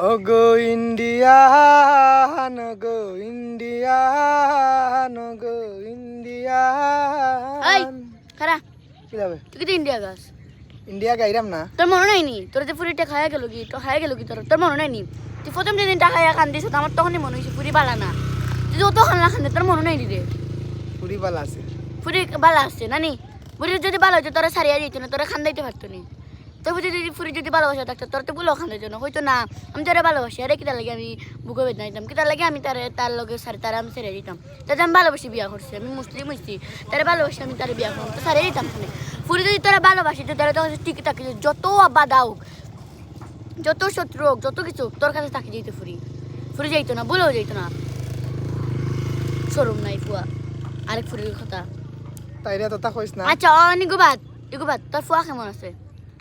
ওগো ইন্ডিয়ান গো ইন্ডিয়ান গো ইন্ডিয়ান খারা কি যাবে? তুই কিন্তু ইন্ডিয়া গাছ ইন্ডিয়া গাইরাম না? তোর মনে নাই নি? তোর যে ফুরিটা খাইয়া গেল কি? তো খাইয়া গেল কি তোর? তোর মনে নাই নি? তুই প্রথম যেদিন টাকা খাইয়া কান্দিস আমার তখনই মনে হয়েছে ফুরি বালা না। তুই যত খান্না খান্দে তোর মনে নাই রে? পুরি বালা আছে। ফুরি বালা আসছে নানি ফুরি যদি ভালো হতো তোরা সারিয়া যেত না তোরা খান্দাইতে পারতো নি। তবে যদি ফুরি যদি ভালোবাসা থাকতো তোর তো বলেও খান্দাইতো না হয়তো না আমি তোরা ভালোবাসি আরে কিতা লাগে আমি বুকে বেদনা দিতাম। কিতা লাগে আমি তারে তার লগে সারি তারা আমি সেরে দিতাম। তাতে আমি ভালোবাসি বিয়া করছি আমি মুসলিম হইছি। তারা ভালোবাসি আমি তারে বিয়া করতাম তো সারিয়ে দিতাম তাহলে ফুরি যদি তোরা ভালোবাসি তো তারা তখন ঠিক থাকে যত বাধা হোক যত শত্রু হোক যত কিছু হোক, তোর কাছে তাকে যেত ফুরি। ফুরি যাইতো না বলেও যাইতো না। সরম নাই ফুয়া। আরেক ফুরির কথা। তাইরে তো তা কইস না। আচ্ছা নিগুবাদ নিগুবাদ তোর ফুয়া কেমন আছে?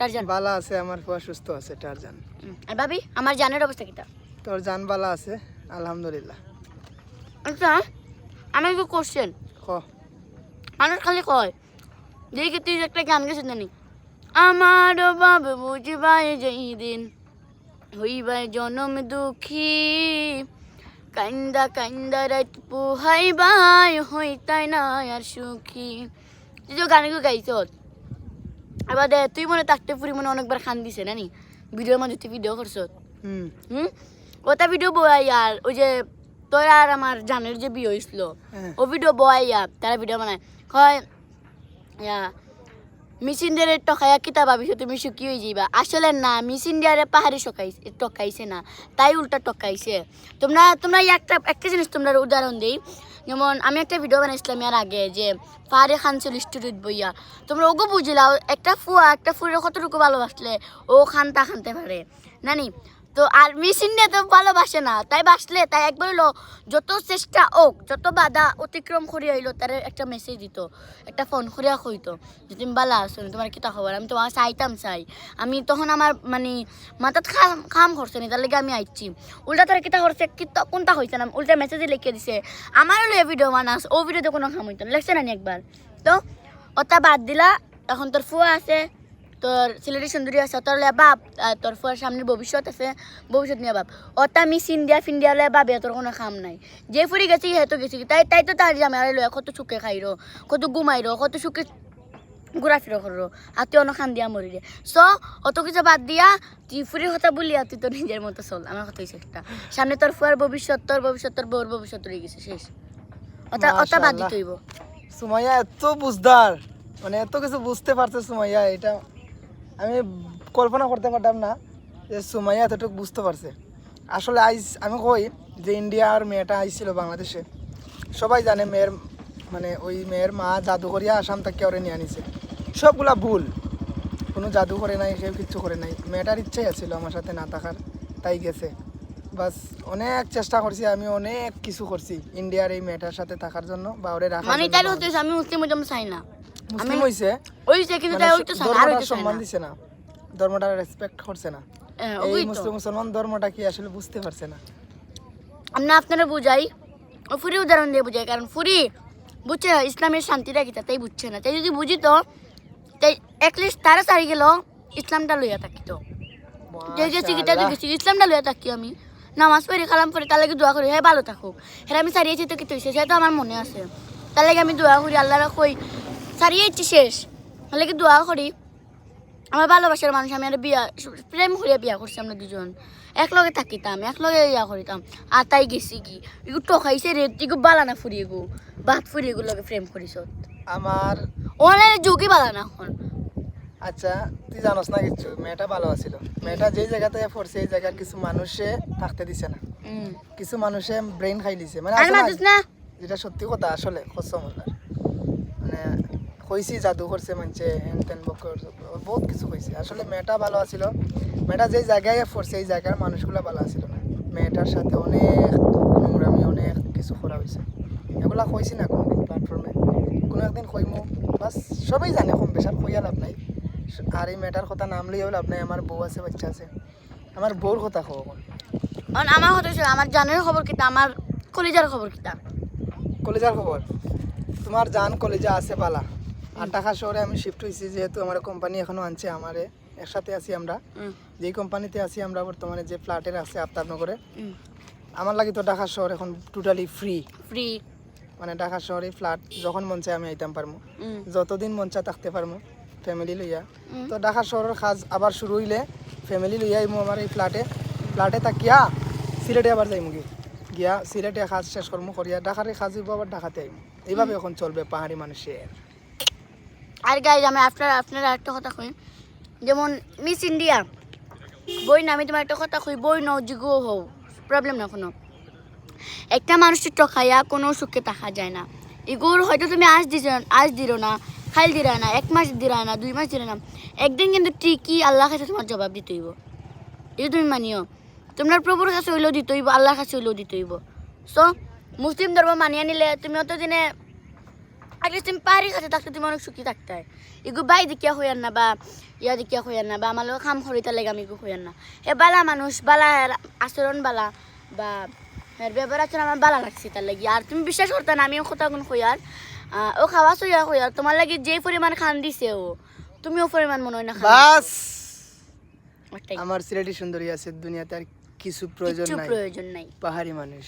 তার জান বালা আছে আমার ফুয়া সুস্থ আছে তার জান হুম, আর ভাবি আমার জানের অবস্থা কিটা? তোর জান বালা আছে আলহামদুলিল্লাহ। আচ্ছা আমি একটু কোশ্চেন খ মানুষ খালি কয় কি তুই একটা গান গেছিস জানি আমার বাবু বুঝবাই যেই দিন হইবাই জনম দুঃখী। কান্দা কান্দা রাত পোহাইবাই হইতাই না আর সুখী। তুই যে গানগুলো গাইছ। এবার দে তুই মনে থাকতে পুরি মনে অনেকবার খান দিছে নানি? ভিডিওর মাঝে তুই ভিডিও করছ? হুম। হুম? ওটা ভিডিও বয় আর ওই যে তোর আর আমার জানের যে বিয়ে হয়েছিল হ্যাঁ। ও ভিডিও বয় ইয়া তারা ভিডিও বানায়। কয় ইয়া মিস ইন্ডিয়ারে টকাইয়া কিতা ভাবিছো তুমি সুখী হয়ে যাইবা? আসলে না মিস ইন্ডিয়ারে পাহাড়ি টকাইছে টকাইছে না তাই উল্টা টকাইছে। তোমরা তোমরা একটা একটা জিনিস তোমরা উদাহরণ দেই। যেমন, আমি একটা ভিডিও বানাইছিলাম এর আগে যে পাহাড়ি খানছিল স্টুডিওত বইয়া। তোমরা ওগো বুঝিলাও, একটা ফুয়া, একটা ফুয়ের কতটুকু ভালোবাসলে ও খানতা খানতে পারে। নানি তো আর ইন্ডিয়া তো ভালোবাসে না। তাই বাসলে, তাই একবার হলো যত চেষ্টা হোক, যত বাধা অতিক্রম করিয়া হইল, তার একটা মেসেজ দিত, একটা ফোন করিয়া কইতো, যে তুমি বালা আসো তোমার কিতা খবর? আমি তোমার চাইতাম, চাই। আমি তখন আমার মানে মাথাত খাম খাম করছে নি, তার লেগে আমি আইছি উল্টা তার কিতা করছে, কিতা, কোনটা হয়েছে না, উল্টা মেসেজে লিখে দিছে। আমার হলো এই ভিডিও মানাস ও ভিডিওতে কোনো খাম হইতো না, লেখছে না নি একবার। তো, ওটা বাদ দিলা, এখন তোর ফুয়া আছে। তোর সিলেটি সুন্দরী আছে তোর লে বাপ তোর ফুয়ার সামনে ভবিষ্যৎ আছে ভবিষ্যৎ নিয়ে বাপ। ওটা মিস ইন্ডিয়া ফিন্ডিয়া লে বাপ তোর কোনো কাম নাই। যে ফুরি গেছি হেতো গেছি। তাই তাই তো তার জামে আরে লয় কত সুখে খাইরো কত ঘুমাইরো কত সুখে ঘুরা ফিরো করো তুই অন্য খান দিয়া মরি স অত কিছু বাদ দিয়া তুই ফুরির কথা বলিয়া তুই তোর নিজের মতো চল। আমার কথা হয়েছে একটা। সামনে তোর ফুয়ার ভবিষ্যৎ তোর ভবিষ্যৎ তোর বউর ভবিষ্যৎ রয়ে গেছে শেষ। ওটা ওটা বাদ দিতে হইব সুমাইয়া এত বুঝদার মানে এত কিছু বুঝতে পারছে সুমাইয়া এটা আমি কল্পনা করতে পারতাম না যে সুমাইয়া এতটুকু বুঝতে পারছে। আসলে আইস আমি কই যে ইন্ডিয়ার মেয়েটা আইছিল বাংলাদেশে। সবাই জানে মেয়ের মানে ওই মেয়ের মা জাদু করিয়া আসাম থেকে ওরে নিয়ে আনিছে। সবগুলা ভুল। কোনো জাদু করে নাই কেউ কিচ্ছু করে নাই। মেয়েটার ইচ্ছাই আছিল আমার সাথে না থাকার তাই গেছে। বাস অনেক চেষ্টা করছি আমি অনেক কিছু করছি ইন্ডিয়ার এই মেয়েটার সাথে থাকার জন্য বা ওরে রাখার বাংলাদেশে। হতেছে আমি মুসলিম চাই না। মুসলিম হইছে কিন্তু মানে তাই চাই আর ধর্মটার সম্মান দিছে না। ধর্মটা রেসপেক্ট করছে না। এই মুসলিম মুসলমান ধর্মটা কি আসলে বুঝতে পারছে না? আমরা আপনারা বুঝাই ও ফুরি উদাহরণ দিয়ে বুঝাই কারণ ফুরি বুঝছে না ইসলামের শান্তিটা কি তাই বুঝছে না। তাই যদি বুঝিত তাই অ্যাটলিস্ট তারা চারি গেল ইসলামটা লইয়া থাকিত যে গেছি কি তাই মাশাআল্লাহ। গেছি ইসলামটা লইয়া থাকি আমি। নামাজ পড়ি কালাম পড়ি তার লাগে দোয়া করি হ্যাঁ ভালো থাকুক। হ্যাঁ আমি তো কিছু হয়েছে সেটা আমার মনে আছে। তার লাগে আমি দোয়া করি আল্লাহরা কই সারিয়েছি শেষ। তার কি দোয়া করি? আমার ভালোবাসার মানুষ আমি আর বিয়া প্রেম করিয়া বিয়া করছি আমরা দুজন। একলগে থাকিতাম একলগে ইয়া করিতাম। আর তাই গেছি কি? ইগু টকাইছে রে ইগু বালা না ফুরি গু। বাত ফুরি গু লগে প্রেম করিস আমার অনলাইনে যোগই বালা না এখন। আচ্ছা তুই জানোস না কিছু? মেয়েটা ভালো আছিল। মেয়েটা যেই জায়গাতে পড়ছে এই জায়গার কিছু মানুষে থাকতে দিছে না। কিছু মানুষে ব্রেন খাই দিছে মানে যেটা সত্যি কথা আসলে কসম। মানে কইছি জাদু করছে মানছে হেন তেন বকর বহুত কিছু কইছে আসলে মেয়েটা ভালো আছিল। মেয়েটা যেই জায়গায় পড়ছে এই জায়গার মানুষগুলো ভালো আছিল না। মেয়েটার সাথে অনেক নোংরামি অনেক কিছু করা হয়েছে এগুলা কইছি না কোনো প্ল্যাটফর্মে কোনো একদিন কইমু বাস সবাই জানে কম বেশার কইয়া লাভ নাই। আর এই মেয়েটার কথা নাম লইয়াও লাভ নাই। আমার বউ আছে বাচ্চা আছে। আমার বউর কথা এখন অন আমার কথা হচ্ছে আমার জানের খবর কিতা? আমার কলিজার খবর কিতা? কলেজার খবর? তোমার জান কলেজা আছে পালা। আর ঢাকা শহরে আমি শিফট হয়েছি যেহেতু আমার কোম্পানি এখনও আনছে আমারে একসাথে আছি আমরা। যেই কোম্পানিতে আছি আমরা বর্তমানে যে ফ্ল্যাটের আছে আফতাবনগরে। আমার লাগে তো ঢাকা শহর এখন টোটালি ফ্রি ফ্রি মানে ঢাকা শহরে ফ্ল্যাট যখন মন চায় আমি আইতাম পারব যতদিন মন চায় থাকতে পারব ফ্যামিলি লইয়া। তো ঢাকা শহরের কাজ আবার শুরু হইলে ফ্যামিলি লইয়া আইমু আমার এই ফ্ল্যাটে ফ্ল্যাটে থাকিয়া সিলেটে আবার যাইমু গিয়ে। গিয়া সিলেটে কাজ শেষ করমু করিয়া ঢাকার কাজ আবার ঢাকাতে আইমু। এইভাবে এখন চলবে পাহাড়ি মানুষের। আর গাইজ আমি আপনার আপনার একটা কথা কই। যেমন মিস ইন্ডিয়া বই না আমি তোমার একটা কথা কই বই নাও জিগো হও প্রবলেম না কোনো। একটা মানুষের টকাইয়া কোনো সুখে থাকা যায় না। এগুর হয়তো তুমি আজ দিছ, আজ দিল না খাইল দিরা না, এক মাস দিরা না, দুই মাস দিরা না। একদিন কিন্তু ঠিকই আল্লাহ কাছে তোমার জবাব দিতে হইব। এটা তুমি মানিও। তোমার প্রভুর কাছে হইলেও দিতে হইব, আল্লাহর কাছে হইলেও দিতে হইব। সো মুসলিম ধর্ম মানিয়ে নিলে তুমি অত দিনে আগে তুমি পাহাড়ির কাছে থাকতে তুমি অনেক সুখী থাকতে হয় এগু বাই দেখিয়া হইয়ার না বা ইয়া দেখিয়া হইয়ার না বা আমার লোক খাম খরিতা লেগে আমি হইয়ার না এ বালা মানুষ বালা আচরণ বালা বা আচরণ আমার বালা লাগছে তার লাগি আর তুমি বিশ্বাস করতে না আমিও কথা কোন হইয়ার ও খাওয়া সইয়া হইয়ার তোমার লাগি যে পরিমাণ খান দিছে ও তুমিও পরিমাণ মনে হয় না বাস! আমার সিলেটি সুন্দরী আছে দুনিয়াতে আর কিছু প্রয়োজন নাই। প্রয়োজন নাই। পাহাড়ি মানুষ